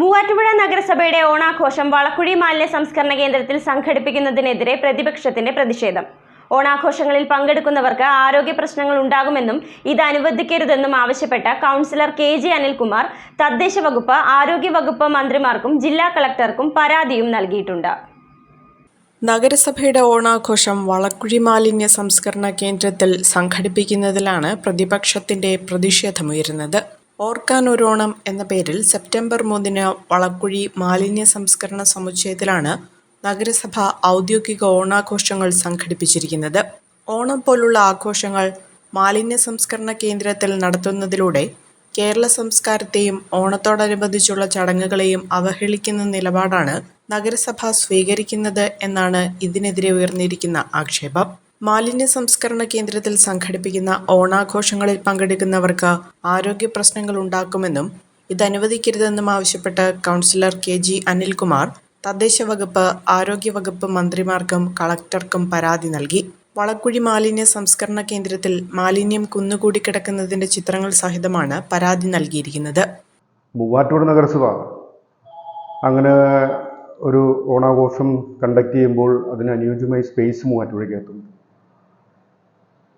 മൂവാറ്റുപുഴ നഗരസഭയുടെ ഓണാഘോഷം വളക്കുഴി മാലിന്യ സംസ്കരണ കേന്ദ്രത്തിൽ സംഘടിപ്പിക്കുന്നതിനെതിരെ പ്രതിപക്ഷത്തിന്റെ പ്രതിഷേധം. ഓണാഘോഷങ്ങളിൽ പങ്കെടുക്കുന്നവർക്ക് ആരോഗ്യ പ്രശ്നങ്ങൾ ഉണ്ടാകുമെന്നും ഇത് അനുവദിക്കരുതെന്നും ആവശ്യപ്പെട്ട കൗൺസിലർ കെ ജി അനിൽകുമാർ തദ്ദേശ വകുപ്പ് ആരോഗ്യ വകുപ്പ് മന്ത്രിമാർക്കും ജില്ലാ കളക്ടർക്കും പരാതിയും നൽകിയിട്ടുണ്ട്. നഗരസഭയുടെ ഓണാഘോഷം വളക്കുഴി മാലിന്യ സംസ്കരണ കേന്ദ്രത്തിൽ സംഘടിപ്പിക്കുന്നതിലാണ് പ്രതിപക്ഷത്തിന്റെ പ്രതിഷേധമുയരുന്നത്. ഓണം എന്ന പേരിൽ സെപ്റ്റംബർ മൂന്നിന് വളക്കുഴി മാലിന്യ സംസ്കരണ സമുച്ചയത്തിലാണ് നഗരസഭ ഔദ്യോഗിക ഓണാഘോഷങ്ങൾ സംഘടിപ്പിച്ചിരിക്കുന്നത്. ഓണം പോലുള്ള ആഘോഷങ്ങൾ മാലിന്യ സംസ്കരണ കേന്ദ്രത്തിൽ നടത്തുന്നതിലൂടെ കേരള സംസ്കാരത്തെയും ഓണത്തോടനുബന്ധിച്ചുള്ള ചടങ്ങുകളെയും അവഹേളിക്കുന്ന നിലപാടാണ് നഗരസഭ സ്വീകരിക്കുന്നത് എന്നാണ് ഇതിനെതിരെ ഉയർന്നിരിക്കുന്ന ആക്ഷേപം. മാലിന്യ സംസ്കരണ കേന്ദ്രത്തിൽ സംഘടിപ്പിക്കുന്ന ഓണാഘോഷങ്ങളിൽ പങ്കെടുക്കുന്നവർക്ക് ആരോഗ്യ പ്രശ്നങ്ങൾ ഉണ്ടാക്കുമെന്നും ഇത് അനുവദിക്കരുതെന്നും ആവശ്യപ്പെട്ട് കൗൺസിലർ കെ ജി അനിൽകുമാർ തദ്ദേശ വകുപ്പ് ആരോഗ്യ വകുപ്പ് മന്ത്രിമാർക്കും കളക്ടർക്കും പരാതി നൽകി. വളക്കുഴി മാലിന്യ സംസ്കരണ കേന്ദ്രത്തിൽ മാലിന്യം കുന്നുകൂടി കിടക്കുന്നതിന്റെ ചിത്രങ്ങൾ സഹിതമാണ് പരാതി നൽകിയിരിക്കുന്നത്. മൂവാറ്റുപുഴ നഗരസഭ അങ്ങനെ ഒരു ഓണാഘോഷം കണ്ടക്ട് ചെയ്യുമ്പോൾ അതിന് അനുയോജ്യമായി സ്പേസ് മൂവാറ്റുപുഴയ്ക്കകത്തുണ്ട്.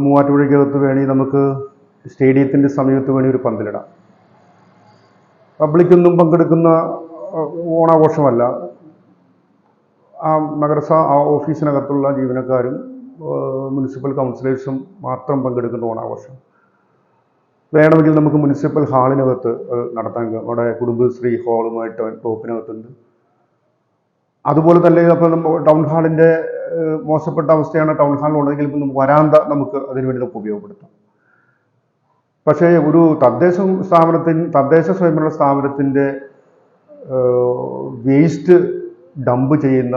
മൂവാറ്റുപുഴയ്ക്കകത്ത് വേണമെങ്കിൽ നമുക്ക് സ്റ്റേഡിയത്തിന്റെ സമീപത്ത് വേണമെങ്കിൽ ഒരു പന്തലിടാം. പബ്ലിക്കൊന്നും പങ്കെടുക്കുന്ന ഓണാഘോഷമല്ല. ആ നഗരസഭ ആ ഓഫീസിനകത്തുള്ള ജീവനക്കാരും മുനിസിപ്പൽ കൗൺസിലേഴ്സും മാത്രം പങ്കെടുക്കുന്ന ഓണാഘോഷം. വേണമെങ്കിൽ നമുക്ക് മുനിസിപ്പൽ ഹാളിനകത്ത് നടത്താൻ അവിടെ കുടുംബശ്രീ ഹാളുമായിട്ട് ടോപ്പിനകത്തുണ്ട്. അതുപോലെ തന്നെ അപ്പോൾ നമ്മൾ ടൗൺ ഹാളിന്റെ മോശപ്പെട്ട അവസ്ഥയാണ് ടൗൺ ഹാളിലുള്ളതെങ്കിൽ ഇപ്പം നമുക്ക് വരാന്ത നമുക്ക് അതിനുവേണ്ടി നമുക്ക് ഉപയോഗപ്പെടുത്താം. പക്ഷേ ഒരു തദ്ദേശ സ്ഥാപനത്തിന് തദ്ദേശ സ്വയംഭരണ സ്ഥാപനത്തിന്റെ വേസ്റ്റ് ഡംപ് ചെയ്യുന്ന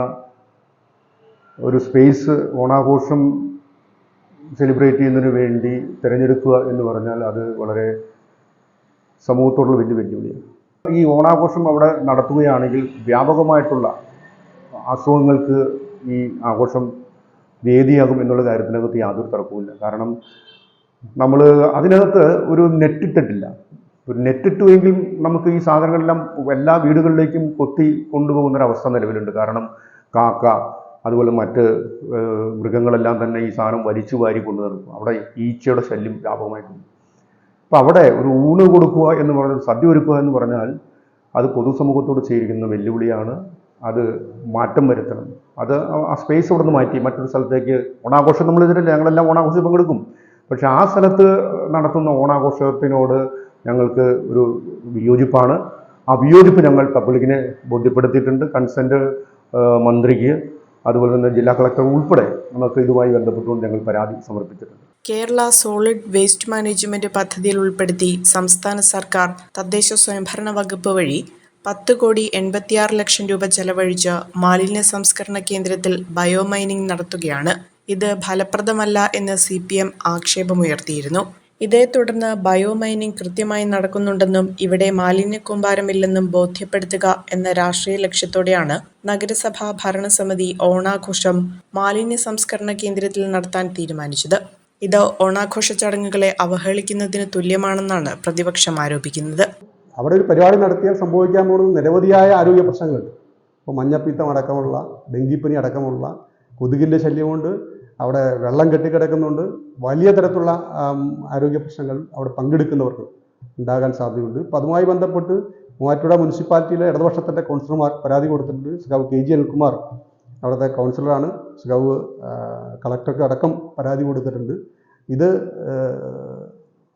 ഒരു സ്പേസ് ഓണാഘോഷം സെലിബ്രേറ്റ് ചെയ്യുന്നതിന് വേണ്ടി തിരഞ്ഞെടുക്കുക എന്ന് പറഞ്ഞാൽ അത് വളരെ സമൂഹത്തോടുള്ള വലിയ വെല്ലുവിളിയാണ്. ഈ ഓണാഘോഷം അവിടെ നടത്തുകയാണെങ്കിൽ വ്യാപകമായിട്ടുള്ള അസുഖങ്ങൾക്ക് ഈ ആഘോഷം വേദിയാകും എന്നുള്ള കാര്യത്തിനകത്ത് യാതൊരു തർക്കവുമില്ല. കാരണം നമ്മൾ അതിനകത്ത് ഒരു നെറ്റിട്ടിട്ടില്ല. ഒരു നെറ്റിട്ടുമെങ്കിൽ നമുക്ക് ഈ സാധനങ്ങളെല്ലാം എല്ലാ വീടുകളിലേക്കും കൊത്തി കൊണ്ടുപോകുന്നൊരവസ്ഥ നിലവിലുണ്ട്. കാരണം കാക്ക അതുപോലെ മറ്റ് മൃഗങ്ങളെല്ലാം തന്നെ ഈ സാധനം വലിച്ചു വാരി കൊണ്ടു നടക്കും. അവിടെ ഈച്ചയുടെ ശല്യം വ്യാപകമായിട്ടുണ്ട്. അപ്പോൾ അവിടെ ഒരു ഊണ് കൊടുക്കുക എന്ന് പറഞ്ഞാൽ സദ്യ ഒരുക്കുക എന്ന് പറഞ്ഞാൽ അത് പൊതുസമൂഹത്തോട് ചെയ്തിരിക്കുന്ന വെല്ലുവിളിയാണ്. അത് മാറ്റം വരുത്തണം. അത് ആ- സ്പേസ് അവിടെ നിന്ന് മാറ്റി. മറ്റൊരു സ്ഥലത്തേക്ക് ഓണാഘോഷം നമ്മൾ ഇതിലല്ല. ഞങ്ങളെല്ലാം ഓണാഘോഷം പങ്കെടുക്കും. പക്ഷേ ആ സ്ഥലത്ത് നടത്തുന്ന ഓണാഘോഷത്തിനോട് ഞങ്ങൾക്ക് ഒരു വിയോജിപ്പാണ്. ആ വിയോജിപ്പ് ഞങ്ങൾ പബ്ലിക്കിനെ ബോധ്യപ്പെടുത്തിയിട്ടുണ്ട്. കൺസെന്റ് മന്ത്രിക്ക് അതുപോലെ തന്നെ ജില്ലാ കളക്ടർ ഉൾപ്പെടെ നമുക്ക് ഇതുമായി ബന്ധപ്പെട്ടുകൊണ്ട് ഞങ്ങൾ പരാതി സമർപ്പിച്ചിട്ടുണ്ട്. കേരള സോളിഡ് വേസ്റ്റ് മാനേജ്മെന്റ് പദ്ധതിയിൽ ഉൾപ്പെടുത്തി സംസ്ഥാന സർക്കാർ തദ്ദേശ സ്വയംഭരണ വകുപ്പ് വഴി പത്ത് കോടി എൺപത്തിയാറ് ലക്ഷം രൂപ ചെലവഴിച്ച് മാലിന്യ സംസ്കരണ കേന്ദ്രത്തിൽ ബയോമൈനിംഗ് നടത്തുകയാണ്. ഇത് ഫലപ്രദമല്ല എന്ന് സി പി എം ആക്ഷേപമുയർത്തിയിരുന്നു. ഇതേ തുടർന്ന് ബയോമൈനിംഗ് കൃത്യമായി നടക്കുന്നുണ്ടെന്നും ഇവിടെ മാലിന്യ കൂമ്പാരമില്ലെന്നും ബോധ്യപ്പെടുത്തുക എന്ന രാഷ്ട്രീയ ലക്ഷ്യത്തോടെയാണ് നഗരസഭാ ഭരണസമിതി ഓണാഘോഷം മാലിന്യ സംസ്കരണ കേന്ദ്രത്തിൽ നടത്താൻ തീരുമാനിച്ചത്. ഇത് ഓണാഘോഷ ചടങ്ങുകളെ അവഹേളിക്കുന്നതിന് തുല്യമാണെന്നാണ് പ്രതിപക്ഷം ആരോപിക്കുന്നത്. അവിടെ ഒരു പരിപാടി നടത്തിയാൽ സംഭവിക്കാൻ പോകുന്നത് നിരവധിയായ ആരോഗ്യ പ്രശ്നങ്ങളുണ്ട്. ഇപ്പോൾ മഞ്ഞപ്പിത്തം അടക്കമുള്ള ഡെങ്കിപ്പനി അടക്കമുള്ള കൊതുകിന്റെ ശല്യം കൊണ്ട് അവിടെ വെള്ളം കെട്ടിക്കിടക്കുന്നുണ്ട് വലിയ തരത്തിലുള്ള ആരോഗ്യ പ്രശ്നങ്ങൾ അവിടെ പങ്കെടുക്കുന്നവർക്ക് ഉണ്ടാകാൻ സാധ്യതയുണ്ട്. അപ്പോൾ അതുമായി ബന്ധപ്പെട്ട് മൂവാറ്റുപുഴ മുനിസിപ്പാലിറ്റിയിലെ ഇടതുപക്ഷത്തിന്റെ കൗൺസിലർമാർ പരാതി കൊടുത്തിട്ടുണ്ട്. സഖാവ് കെ ജി അനിൽകുമാർ അവിടുത്തെ കൗൺസിലറാണ്. സഖാവ് കളക്ടർക്ക് അടക്കം പരാതി കൊടുത്തിട്ടുണ്ട്. ഇത്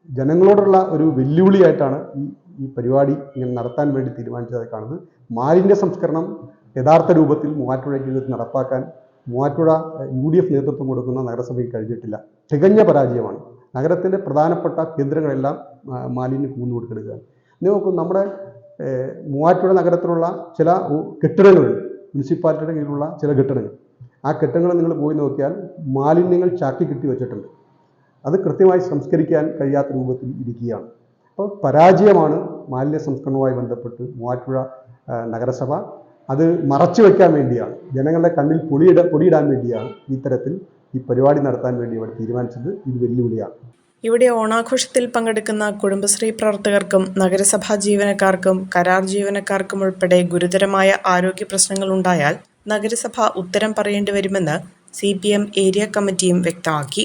ജനങ്ങളോടുള്ള ഒരു വെല്ലുവിളിയായിട്ടാണ് ഈ ഈ പരിപാടി ഇങ്ങനെ നടത്താൻ വേണ്ടി തീരുമാനിച്ചതായി കാണുന്നത്. മാലിന്യ സംസ്കരണം യഥാർത്ഥ രൂപത്തിൽ മൂവാറ്റുപുഴയ്ക്ക് നടപ്പാക്കാൻ മൂവാറ്റുപുഴ യു ഡി എഫ് നേതൃത്വം കൊടുക്കുന്ന നഗരസഭയ്ക്ക് കഴിഞ്ഞിട്ടില്ല. തികഞ്ഞ പരാജയമാണ്. നഗരത്തിന്റെ പ്രധാനപ്പെട്ട കേന്ദ്രങ്ങളെല്ലാം മാലിന്യം കൂന്നു കൊടുക്കെടുക്കുകയാണ് നോക്കൂ നമ്മുടെ മൂവാറ്റുപുഴ നഗരത്തിലുള്ള ചില കെട്ടിടങ്ങളുണ്ട് മുനിസിപ്പാലിറ്റിയുടെ കീഴിലുള്ള ചില കെട്ടിടങ്ങൾ. ആ കെട്ടിടങ്ങൾ നിങ്ങൾ പോയി നോക്കിയാൽ മാലിന്യങ്ങൾ ചാക്കി കെട്ടി വെച്ചിട്ടുണ്ട്. അത് കൃത്യമായി സംസ്കരിക്കാൻ കഴിയാത്ത രൂപത്തിൽ ഇരിക്കുകയാണ്. അപ്പോൾ പരാജയമാണ് മാലിന്യ സംസ്കരണവുമായി ബന്ധപ്പെട്ട് മൂവാറ്റുപുഴ നഗരസഭ. അത് മറച്ചു വെക്കാൻ വേണ്ടിയാണ്. ജനങ്ങളുടെ കണ്ണിൽ പൊടിയിട പൊടിയിടാൻ വേണ്ടിയാണ് ഇത്തരത്തിൽ ഈ പരിപാടി നടത്താൻ വേണ്ടി ഇവിടെ തീരുമാനിച്ചത്. ഇത് വെല്ലുവിളിയാണ്. ഇവിടെ ഓണാഘോഷത്തിൽ പങ്കെടുക്കുന്ന കുടുംബശ്രീ പ്രവർത്തകർക്കും നഗരസഭാ ജീവനക്കാർക്കും കരാർ ജീവനക്കാർക്കും ഉൾപ്പെടെ ഗുരുതരമായ ആരോഗ്യ പ്രശ്നങ്ങൾ ഉണ്ടായാൽ നഗരസഭ ഉത്തരം പറയേണ്ടി വരുമെന്ന് സി ഏരിയ കമ്മിറ്റിയും വ്യക്തമാക്കി.